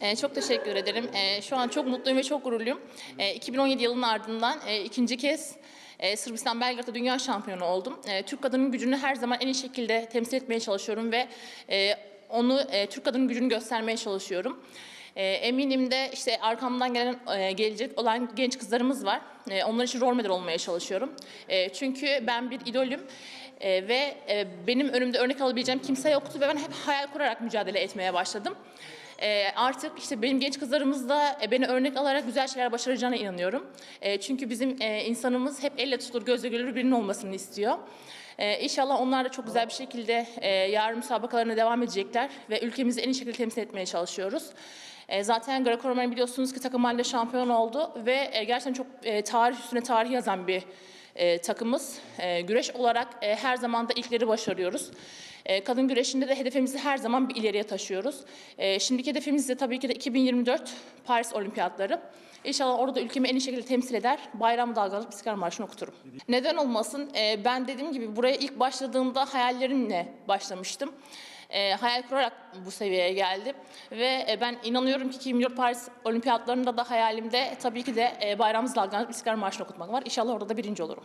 Ee, çok teşekkür ederim. Ee, şu an çok mutluyum ve çok gururluyum. Ee, 2017 yılının ardından e, ikinci kez e, Sırbistan Belgrad'da dünya şampiyonu oldum. E, Türk kadının gücünü her zaman en iyi şekilde temsil etmeye çalışıyorum ve e, onu e, Türk kadının gücünü göstermeye çalışıyorum. E, eminim de işte arkamdan gelen e, gelecek olan genç kızlarımız var. E, onlar için rol model olmaya çalışıyorum. E, çünkü ben bir idolüm. Ve e, benim önümde örnek alabileceğim kimse yoktu ve ben hep hayal kurarak mücadele etmeye başladım. Artık işte benim genç kızlarımız da e, beni örnek alarak güzel şeyler başaracağına inanıyorum. Çünkü bizim insanımız hep elle tutulur, gözle görülür birinin olmasını istiyor. E, inşallah onlar da çok güzel bir şekilde e, yarın müsabakalarına devam edecekler ve ülkemizi en iyi şekilde temsil etmeye çalışıyoruz. E, zaten Greco-Romen biliyorsunuz ki takım halinde şampiyon oldu ve e, gerçekten çok e, tarih üstüne tarih yazan bir e, takımız. E, güreş olarak e, her zaman da ilkleri başarıyoruz. E, kadın güreşinde de hedefimizi her zaman bir ileriye taşıyoruz. E, şimdiki hedefimiz de tabii ki de 2024 Paris Olimpiyatları. İnşallah orada ülkemi en iyi şekilde temsil eder. Bayram dalgalanıp İstiklal Marşı'nı okuturum. Neden olmasın? E, ben dediğim gibi buraya ilk başladığımda hayallerimle başlamıştım. E, hayal kurarak bu seviyeye geldim ve e, ben inanıyorum ki 2024 Paris Olimpiyatlarında da hayalimde tabii ki de e, bayrağımızı dalgalanıp İstiklal Marşı'nı okutmak var. İnşallah orada da birinci olurum.